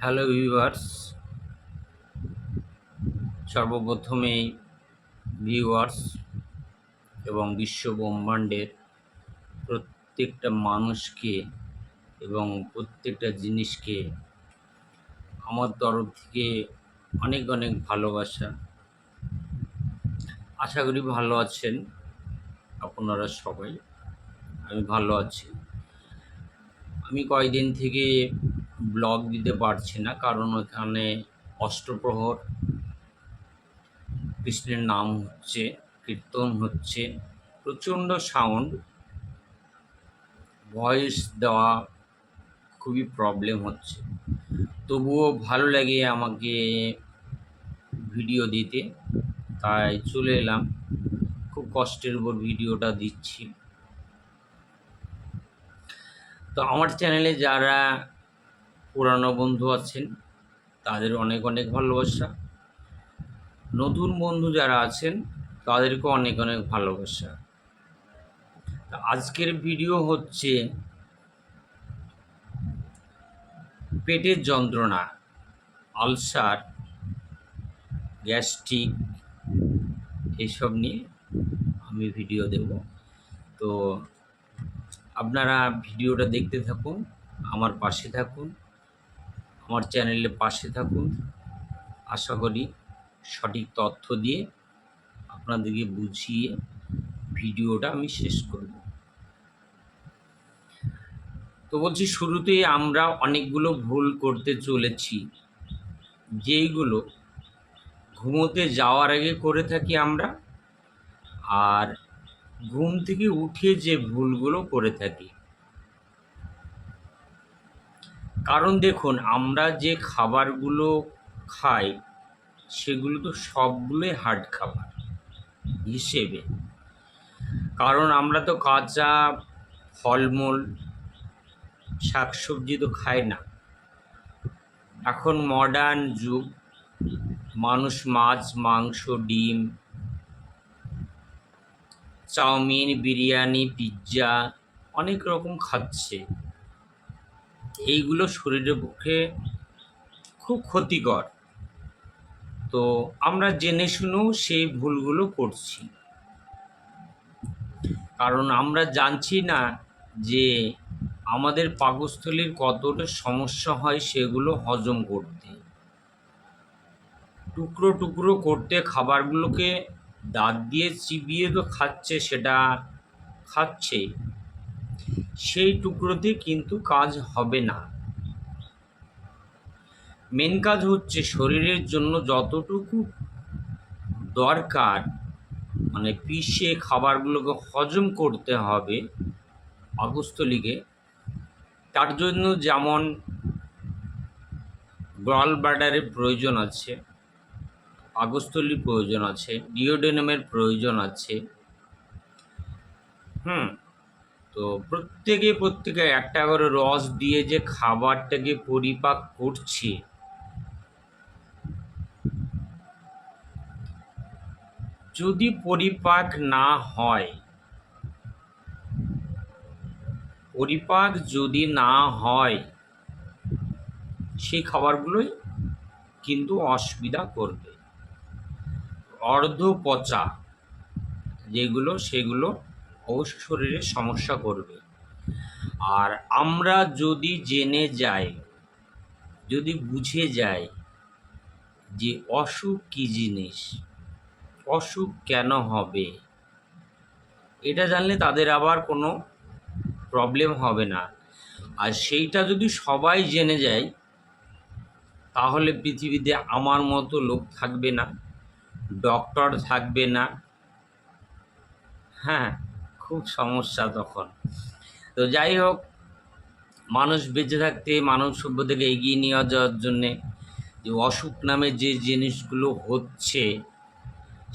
Hello viewers সর্বপ্রথমেই viewers এবং বিশ্ব ব্রহ্মাণ্ডের প্রত্যেকটা মানুষকে এবং প্রত্যেকটা জিনিসকে আমার তরফ থেকে অনেক অনেক ভালোবাসা। আশা করি ভালো আছেন আপনারা সবাই। আমি ভালো আছি। আমি কয়েকদিন থেকে ব্লগ দিতে পারছি না, কারণ ওখানে অষ্টপ্রহর, কৃষ্ণের নাম হচ্ছে, কীর্তন হচ্ছে, প্রচণ্ড সাউন্ড ভয়েস দেওয়া খুবই প্রবলেম হচ্ছে। তবুও ভালো লাগে আমাকে ভিডিও দিতে, তাই চলে এলাম। খুব কষ্টের উপর ভিডিওটা দিচ্ছি। তো আমার চ্যানেলে যারা পুরানো বন্ধু আছেন, তাদের অনেক অনেক ভালোবাসা। নতুন বন্ধু যারা আছেন, তাদেরকে অনেক অনেক ভালোবাসা। আজকের ভিডিও হচ্ছে পেটের যন্ত্রণা, আলসার, গ্যাস্ট্রিক এইসব নিয়ে আমি ভিডিও দেব। তো আপনারা ভিডিওটা দেখতে থাকুন, আমার পাশে থাকুন। আমার চ্যানেলে পাশে থাকুন। আশা করি সঠিক তথ্য দিয়ে আপনাদেরকে বুঝিয়ে ভিডিওটা আমি শেষ করব। তো বলছি শুরুতেই আমরা অনেকগুলো ভুল করতে চলেছি। যেইগুলো ঘুমোতে যাওয়ার আগে করে থাকি আমরা আর ঘুম থেকে উঠে যে ভুলগুলো করে থাকি। কারণ দেখুন, আমরা যে খাবারগুলো খাই, সেগুলো তো সবগুলোই হার্ড খাবার হিসেবে। কারণ আমরা তো কাঁচা ফলমূল, শাকসবজি তো খাই না। এখন মডার্ন যুগ, মানুষ মাছ, মাংস, ডিম, চাউমিন, বিরিয়ানি পিৎজা অনেক রকম খাচ্ছে। এইগুলো শরীরের পক্ষে খুব ক্ষতিকর। তো আমরা জেনে শুনেও সেই ভুলগুলো করছি। কারণ আমরা জানছি না যে আমাদের পাকস্থলীর কতটা সমস্যা হয় সেগুলো হজম করতে। টুকরো টুকরো করতে খাবারগুলোকে দাঁত দিয়ে চিবিয়ে তো খাচ্ছে, সেটা খাচ্ছে। সেই টুকরোতে কিন্তু কাজ হবে না। মেন কাজ হচ্ছে শরীরের জন্য যতটুকু দরকার মানে পিষে খাবারগুলোকে হজম করতে হবে পাকস্থলীকে তার জন্য যেমন গল ব্লাডারের প্রয়োজন আছে পাকস্থলীর প্রয়োজন আছে ডিওডেনামের প্রয়োজন আছে। হুম তো প্রত্যেকে প্রত্যেকে একটা করে রস দিয়ে যে খাবারটাকে পরিপাক করছে। যদি পরিপাক না হয়, পরিপাক যদি না হয় সেই খাবারগুলোই কিন্তু অসুবিধা করবে। অর্ধ পচা যেগুলো সেগুলো অবশ্য শরীরে সমস্যা করবে। আর আমরা যদি জেনে যাই, যদি বুঝে যাই যে অসুখ কী জিনিস, অসুখ কেন হবে, এটা জানলে তাদের আবার কোনো প্রবলেম হবে না। আর সেইটা যদি সবাই জেনে যায়, তাহলে পৃথিবীতে আমার মতো লোক থাকবে না ডক্টর থাকবে না। হ্যাঁ খুব সমস্যা তখন। তো যাই হোক, মানুষ বেঁচে থাকতে, মানব সভ্যতাকে এগিয়ে নিয়ে যাওয়ার জন্যে যে অসুখ নামে যে জিনিসগুলো হচ্ছে,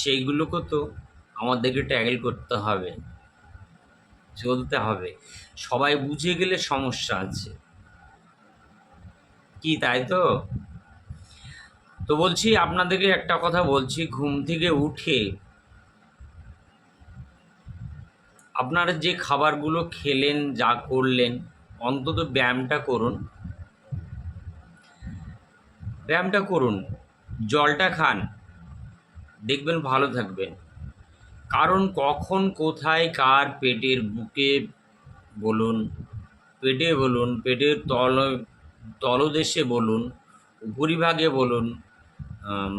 সেইগুলোকে তো আমাদেরকে ট্যাগেল করতে হবে, চলতে হবে। সবাই বুঝে গেলে সমস্যা আছে। কি, তাই তো? তো বলছি, আপনাদেরকে একটা কথা বলছি, ঘুম থেকে উঠে আপনারা যে খাবারগুলো খেলেন, যা করলেন, অন্তত ব্যায়ামটা করুন। ব্যায়ামটা করুন, জলটা খান, দেখবেন ভালো থাকবেন। কারণ কখন, কোথায়, কার পেটের বুকে বলুন, পেটে বলুন, পেটের তল, তলদেশে বলুন, উপরিভাগে বলুন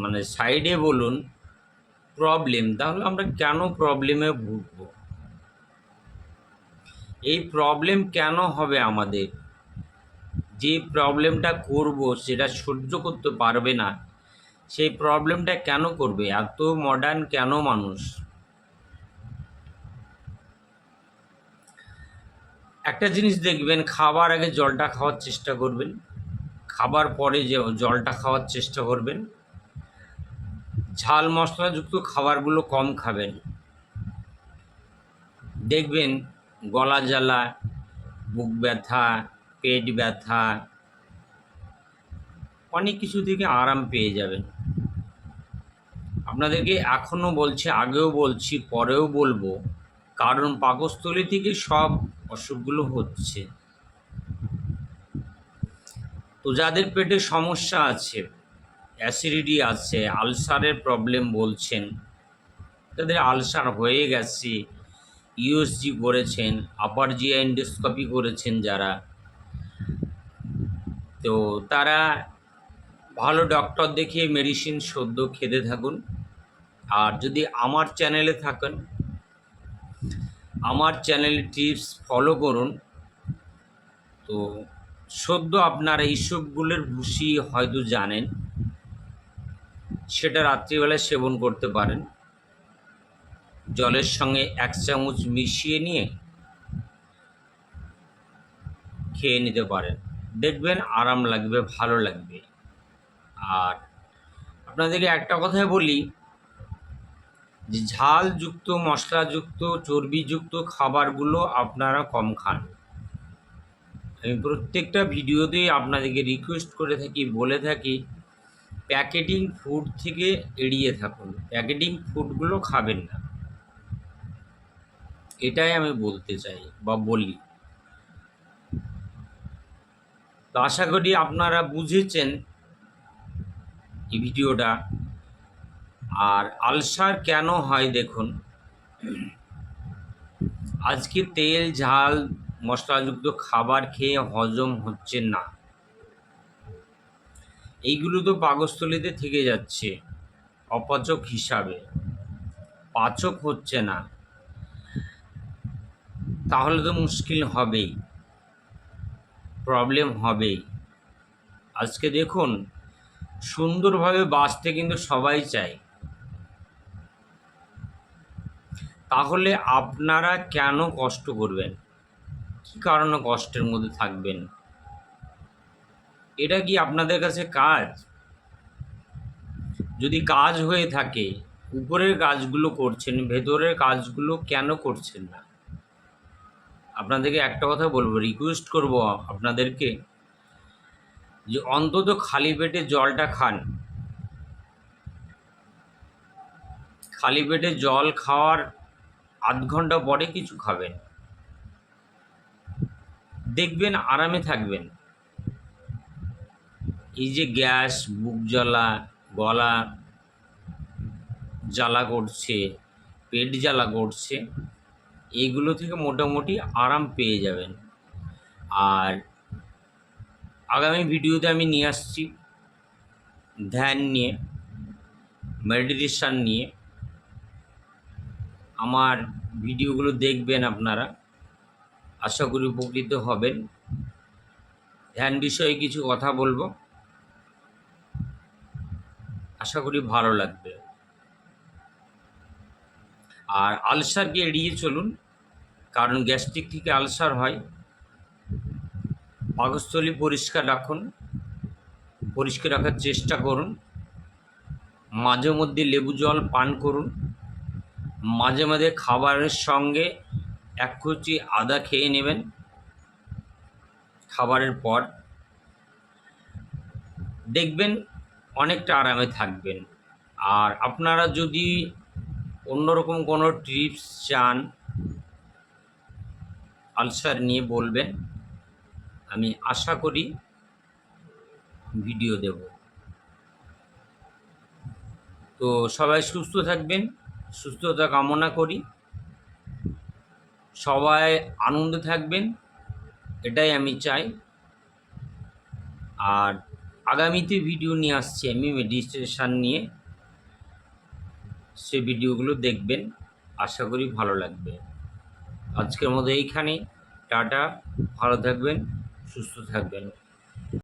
মানে সাইডে বলুন প্রবলেম তাহলে আমরা কেন প্রবলেমে ভুগবো? এই প্রবলেম কেন হবে আমাদের? যে প্রবলেমটা করব সেটা সহ্য করতে পারবে না, সেই প্রবলেমটা কেন করবে? এত মডার্ন কেন মানুষ? একটা জিনিস দেখবেন, খাবার আগে জলটা খাওয়ার চেষ্টা করবেন। খাবার পরে যে জলটা খাওয়ার চেষ্টা করবেন। ঝাল মশলাযুক্ত খাবারগুলো কম খাবেন। দেখবেন গলা জ্বালা, বুক ব্যথা, পেট ব্যথা, অনেক কিছু থেকে আরাম পেয়ে যাবেন আপনাদেরকে এখনও বলছি, আগেও বলছি, পরেও বলব, কারণ পাকস্থলী থেকে সব অসুখগুলো হচ্ছে। তো যাদের পেটে সমস্যা আছে, অ্যাসিডিটি আছে, আলসারের প্রবলেম বলছেন, তাদের আলসার হয়ে গেছে ইউএসজি করেছেন আপার জিআই এন্ডোস্কপি করেছেন যারা। তো তারা ভালো ডক্টর দেখিয়ে মেডিসিন সদ্য খেতে থাকুন। আর যদি আমার চ্যানেলে থাকেন, আমার চ্যানেলের টিপস ফলো করুন। তো সদ্য আপনারা এইসবগুলোর ভুষি হয়তো জানেন, সেটা রাত্রিবেলায় সেবন করতে পারেন। জলের সঙ্গে এক চামচ মিশিয়ে নিয়ে খেয়ে নিতে পারেন। দেখবেন আরাম লাগবে, ভালো লাগবে। আর আপনাদেরকে একটা কথাই বলি, যে ঝালযুক্ত, মশলাযুক্ত, চর্বিযুক্ত খাবারগুলো আপনারা কম খান। আমি প্রত্যেকটা ভিডিওতেই আপনাদেরকে রিকোয়েস্ট করে থাকি, বলে থাকি, প্যাকেটিং ফুড থেকে এড়িয়ে থাকুন। প্যাকেটিং ফুডগুলো খাবেন না। এটাই আমি বলতে চাই বা বলি। তো আশা করি আপনারা বুঝেছেন এই ভিডিওটা। আর আলসার কেন হয় দেখুন। আজকে তেল, ঝাল, মশলাযুক্ত খাবার খেয়ে হজম হচ্ছে না। এইগুলো তো পাকস্থলীতে থেকে যাচ্ছে। অপাচক হিসাবে। পাচক হচ্ছে না। তাহলে তো মুশকিল হবেই। প্রবলেম হবেই। আজকে দেখুন, সুন্দরভাবে বাঁচতে কিন্তু সবাই চায়। তাহলে আপনারা কেন কষ্ট করবেন? কী কারণে কষ্টের মধ্যে থাকবেন? এটা কি আপনাদের কাছে কাজ? যদি কাজ হয়ে থাকে, উপরের কাজগুলো করছেন, ভেতরের কাজগুলো কেন করছেন না? আপনাদেরকে একটা কথা বলব রিকোয়েস্ট করব আপনাদেরকে যে অন্তত খালি পেটে জলটা খান। খালি পেটে জল খাওয়ার আধ ঘণ্টা পরে কিছু খাবেন। দেখবেন আরামে থাকবেন। এই যে গ্যাস, বুক জ্বালা, গলা জ্বালা করছে, পেট জ্বালা করছে এইগুলো থেকে মোটামুটি আরাম পেয়ে যাবেন। আর আগামী ভিডিওতে আমি নিয়ে আসছি ধ্যান নিয়ে, মেডিটেশান নিয়ে। আমার ভিডিওগুলো দেখবেন আপনারা, আশা করি উপকৃত হবেন। ধ্যান বিষয়ে কিছু কথা বলব। আশা করি ভালো লাগবে। আর আলসারকে এড়িয়ে চলুন, কারণ গ্যাস্ট্রিক থেকে আলসার হয়। পাকস্থলী পরিষ্কার রাখুন, পরিষ্কার রাখার চেষ্টা করুন। মাঝে মধ্যে লেবু জল পান করুন। মাঝে মাঝে খাবারের সঙ্গে এক কুচি আদা খেয়ে নেবেন খাবারের পর। দেখবেন অনেকটা আরামে থাকবেন। আর আপনারা যদি অন্যরকম কোনো টিপস চান? আলসার নিয়ে বলবেন। আমি আশা করি ভিডিও দেব। তো সবাই সুস্থ থাকবেন, সুস্থতা কামনা করি। সবাই আনন্দে থাকবেন, এটাই আমি চাই। আর আগামীতে ভিডিও নিয়ে আসছি আমি মেডিটেশান নিয়ে। সে ভিডিওগুলো দেখবেন। আশা করি ভালো লাগবে। আজকের মতো এইখানে টাটা। ভালো থাকবেন, সুস্থ থাকবেন।